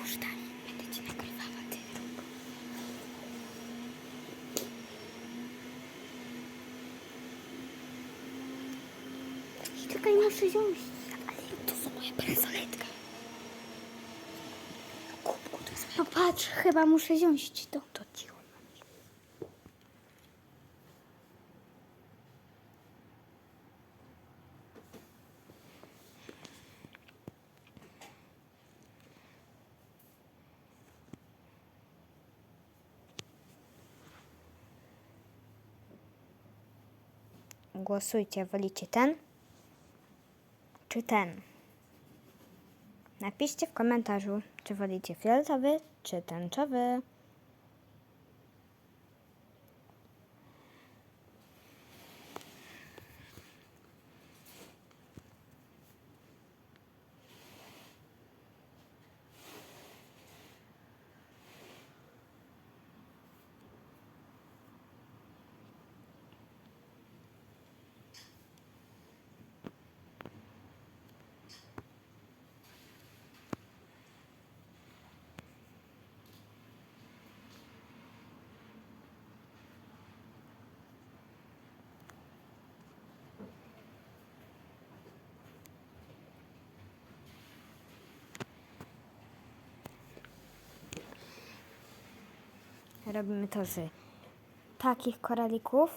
różdżkami. Będę ci nagrywała ty rób. Muszę wziąć. Ale to są moje bransoletka. Kubku, to jest moja... No patrz, chyba muszę wziąć to. To cicho. Głosujcie, wolicie ten czy ten? Napiszcie w komentarzu, czy wolicie fioletowy czy tęczowy. Robimy to z takich koralików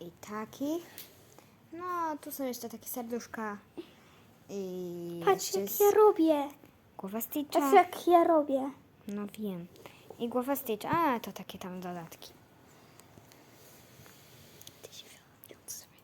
i takich. No, tu są jeszcze takie serduszka i Patrz jak ja robię. głowa Stitcha. Patrz jak ja robię. No wiem. I głowa Stitcha. A, to takie tam dodatki. Ty się nie odzywaj.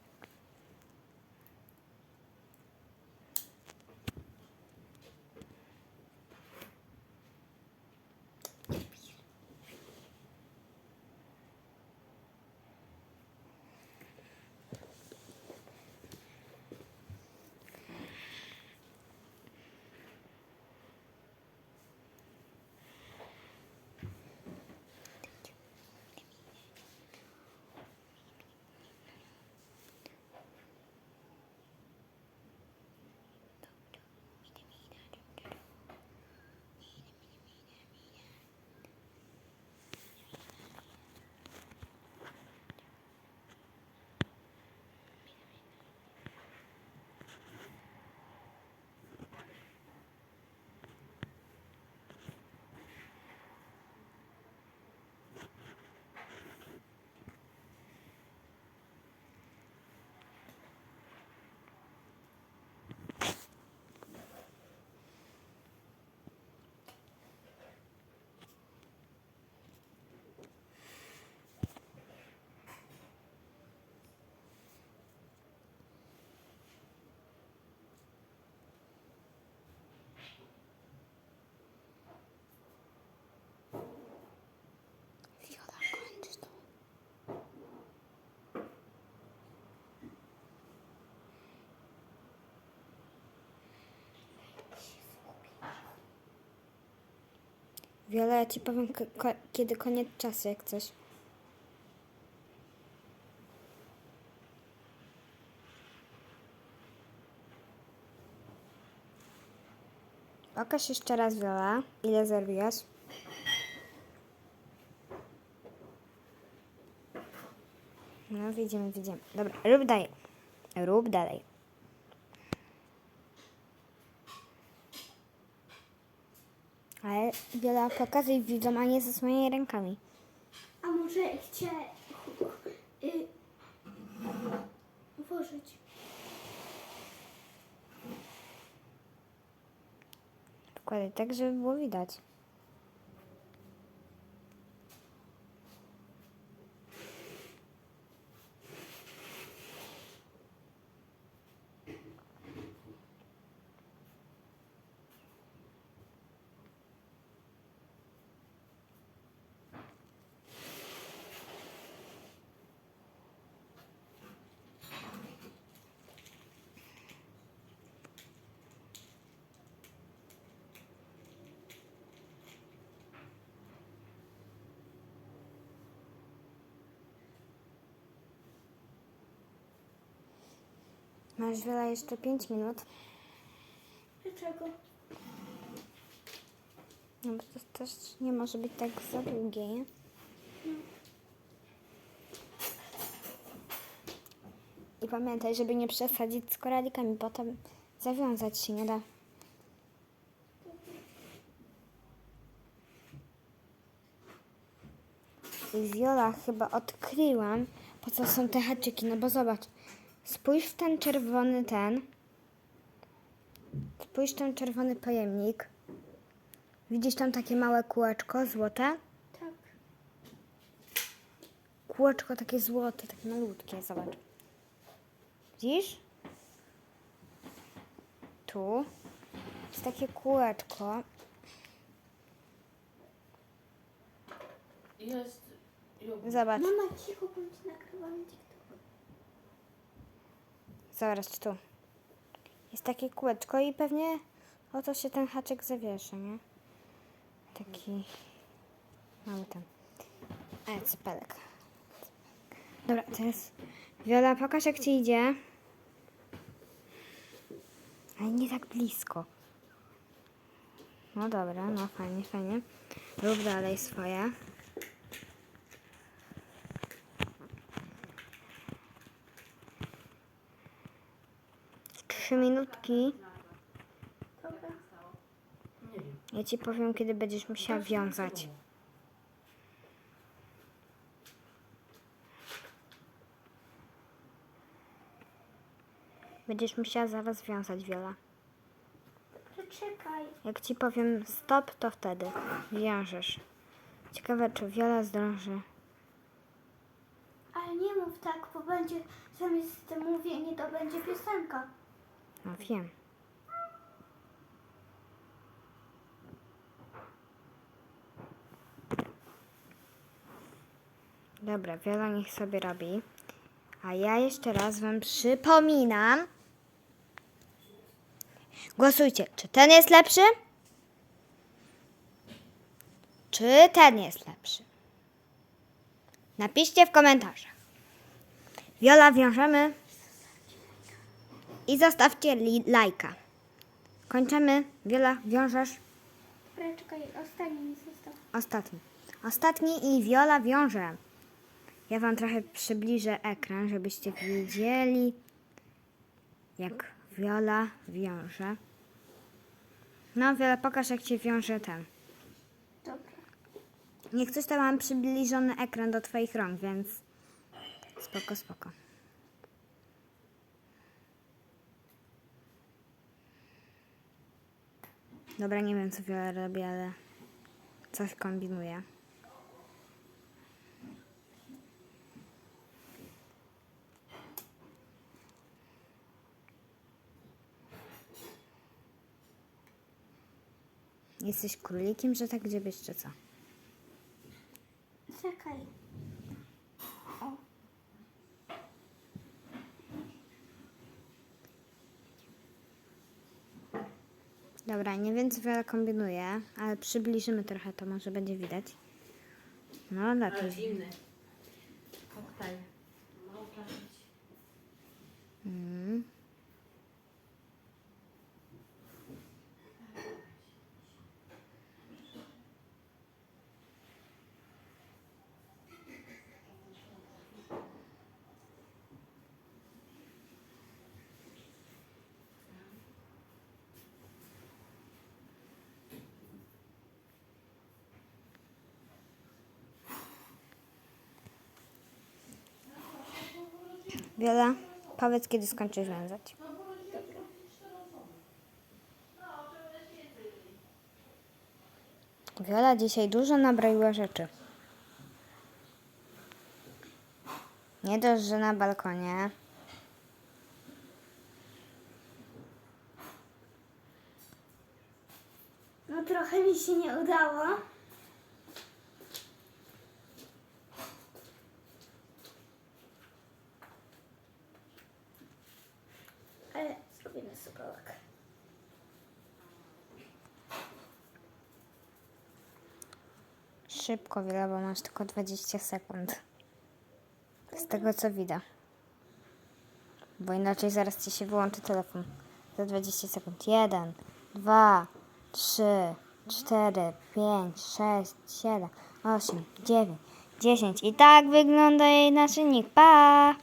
Viola, kończ to. Wiola, ja ci powiem, kiedy koniec czasu, jak coś. Pokaż jeszcze raz, Wiola, ile zrobiłaś. No, widzimy, widzimy. Dobra, rób dalej. Rób dalej. Ale Wiola, pokazuj widzom, a nie ze swoimi rękami. A może chcę y, włożyć. Wkładaj tak, żeby było widać. Masz Wiola jeszcze 5 minut. Dlaczego? No bo to też nie może być tak za długie, nie? I pamiętaj, żeby nie przesadzić z koralikami, potem zawiązać się nie da. I Viola chyba odkryłam, po co są te haczyki, no bo zobacz, spójrz w ten czerwony ten, spójrz w ten czerwony pojemnik, widzisz tam takie małe kółeczko złote? Tak. Kółeczko takie złote, takie malutkie, zobacz. Widzisz? Tu jest takie kółeczko. Jest. Zobacz, Mama, cicho, bądź nagrywamy TikTok. Zobacz tu. Jest takie kółeczko i pewnie oto się ten haczyk zawiesza, nie? Taki mały ten. E, cypelek. Dobra, teraz Wiola, pokaż jak ci idzie. Ale nie tak blisko. No dobra, no fajnie, fajnie. Rób dalej swoje. Trzy minutki. Ja ci powiem, kiedy będziesz musiała wiązać. Będziesz musiała zaraz wiązać Wiola. Czekaj. Jak ci powiem stop, to wtedy wiążesz. Ciekawe, czy Wiola zdąży. Ale nie mów tak, bo będzie zamiast mówienie to będzie piosenka. No wiem. Dobra, Wiola niech sobie robi. A ja jeszcze raz wam przypominam. Głosujcie, czy ten jest lepszy? Czy ten jest lepszy? Napiszcie w komentarzach. Wiola, wiążemy. I zostawcie lajka. Kończymy. Wiola, wiążesz. Czekaj, ostatni mi został. Ostatni. Ostatni i Wiola wiąże. Ja wam trochę przybliżę ekran, żebyście widzieli, jak Wiola wiąże. No, Wiola, pokaż, jak ci wiąże ten. Dobra. Niech coś tam mam przybliżony ekran do twoich rąk, więc spoko, spoko. Dobra, nie wiem co Wiola robi, ale coś kombinuje. Jesteś królikiem, że tak gdzie czy co? Czekaj. O. Dobra, nie wiem co wiele kombinuję, ale przybliżymy trochę, to może będzie widać. No Ale lepiej. zimny. Wiola, powiedz kiedy skończysz wiązać. Wiola dzisiaj dużo nabroiła rzeczy. Nie dość, że na balkonie. No trochę mi się nie udało. Ale zrobię na sokołek. Szybko, Wiola, bo masz tylko 20 sekund. Z tego co widać. Bo inaczej zaraz ci się wyłączy telefon. Za 20 sekund. 1, 2, 3, 4, 5, 6, 7, 8, 9, 10. I tak wygląda jej naszyjnik. Pa!